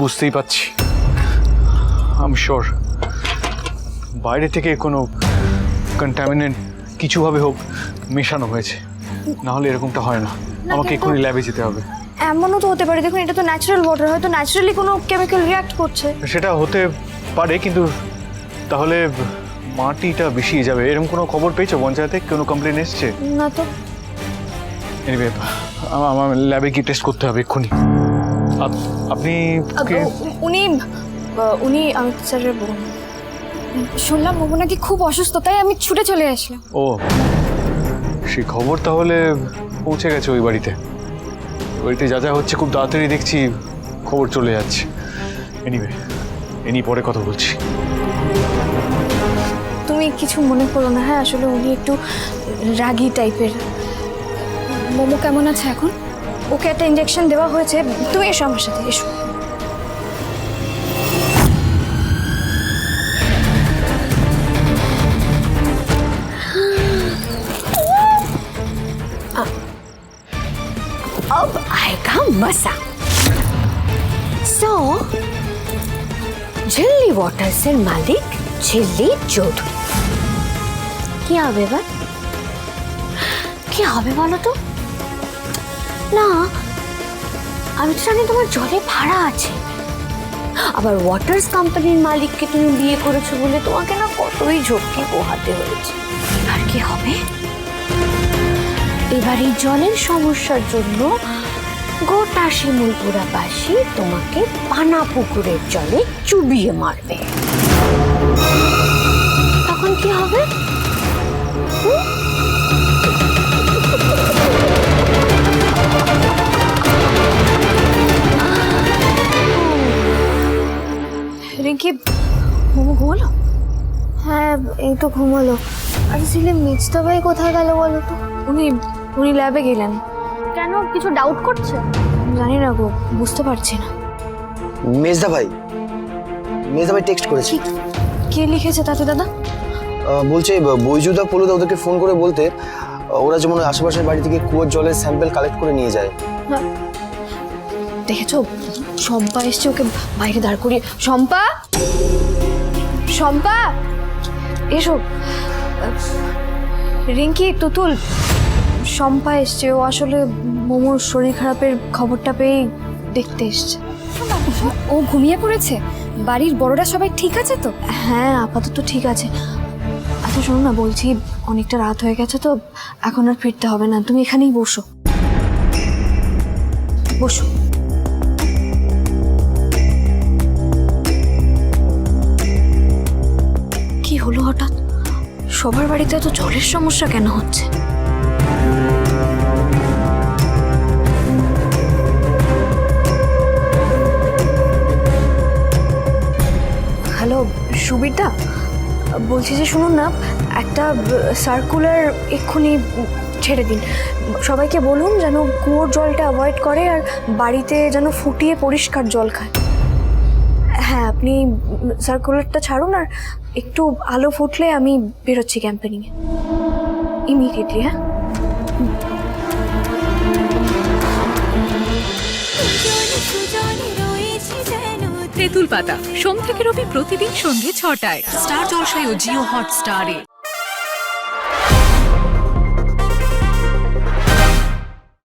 বুঝতেই পারছি। আমি শিওর বাইরে থেকে কোনো কন্টামিনেন্ট কিছুভাবে হোক মেশানো হয়েছে। না হলে এরকমটা হয় না। আমাকে এক্ষুনি ল্যাবে যেতে হবে। এমনও তো হতে পারে দেখুন এটা তো ন্যাচারাল ওয়াটার হয়তো ন্যাচারালি কোনো কেমিক্যাল রিয়াক্ট করছে। সেটা হতে পারে কিন্তু তাহলে মাটিটা বেশিয়ে যাবে। এরকম কোনো খবর পেয়েছ? পঞ্চায়েতে কোনো কমপ্লেন এসছে? না তো। এনিওয়ে আমার ল্যাবে কি টেস্ট করতে হবে এক্ষুনি। আপনি উনি উনি অমিত স্যারের বোন শুনলাম বাবু নাকি খুব অসুস্থ তাই আমি ছুটে চলে আসলাম। ও সেই খবর তাহলে পৌঁছে গেছে ওই বাড়িতে। বাড়িতে যা যা হচ্ছে খুব তাড়াতাড়ি দেখছি খবর চলে যাচ্ছে। এনিওয়ে এনি পরে কথা বলছি। তুমি কিছু মনে করো না হ্যাঁ? আসলে উনি একটু রাগী টাইপের মোমো কেমন আছে এখন? ওকে একটা ইঞ্জেকশন দেওয়া হয়েছে তুমি এসো আমার সাথে এসো अब आएगा मजा सो ঝিল্লি ওয়াটার্সের মালিক ঝিল্লি চৌধুরী কি হবে এবার কি হবে বলো তো না, আমি তো জানি তোমার জলে ভাড়া আছে। আবার ওয়াটার্স কোম্পানির মালিককে তুমি বিয়ে করেছ বলে তোমাকে না কতই ঝক্কি পোহাতে হয়েছে। এবার কি হবে? এবার এই জলের সমস্যার জন্য গোটা শিমুলপুরাবাসী তোমাকে পানা পুকুরের জলে চুবিয়ে মারবে। তখন কি হবে? রিঙ্কি মোমো ঘুমালো? হ্যাঁ এই তো ঘুমালো। আর ছিলে মিজতা ভাই কোথায় গেল বলো তো? উনি উনি ল্যাবে গেলেন। কেন কিছু ডাউট করছে? জানি না গো বুঝতে পারছি না। মেজদা ভাই মেজদা ভাই টেক্সট করেছে। কি কে লিখেছে তাতে দাদা? আহ, বলছে ব- বৈজুদা পলুদা ওদেরকে ফোন করে বলতে আহ, ওরা যেমন আশেপাশের বাড়ি থেকে কুয়োর জলের স্যাম্পেল কালেক্ট করে নিয়ে যায়। দেখেছ? শম্পা এসছে ওকে বাইরে দাঁড় করিয়ে। শম্পা? শম্পা? এসো। রিঙ্কি তুতুল শম্পা এসছে। ও আসলে মোমোর শরীর খারাপের খবরটা পেয়েই দেখতে এসছে। ও ঘুমিয়ে পড়েছে? বাড়ির বড়রা সবাই ঠিক আছে তো? হ্যাঁ আপাতত ঠিক আছে। আচ্ছা শোনো না বলছি অনেকটা রাত হয়ে গেছে তো এখন আর ফিরতে হবে না। তুমি এখানেই বসো। বসো। হলো হঠাৎ? সবার বাড়িতে এত জলের সমস্যা কেন হচ্ছে? হ্যালো, সুবিরদা? বলছি যে শুনুন না, একটা সার্কুলার এক্ষুনি ছেড়ে দিন। সবাইকে বলুন যেন কুয়োর জলটা অ্যাভয়েড করে আর বাড়িতে যেন ফুটিয়ে পরিষ্কার জল খায়। হ্যাঁ আপনি সার্কুলারটা ছাড়ুন আর একটু আলো ফুটলে আমি বেরোচ্ছি ক্যাম্পেনিংয়ে ইমিডিয়েটলি হ্যাঁ? তেঁতুল পাতা সোম থেকে রবি প্রতিদিন সন্ধ্যে ছটায়। স্টার জলসায় ও জিও হট স্টারে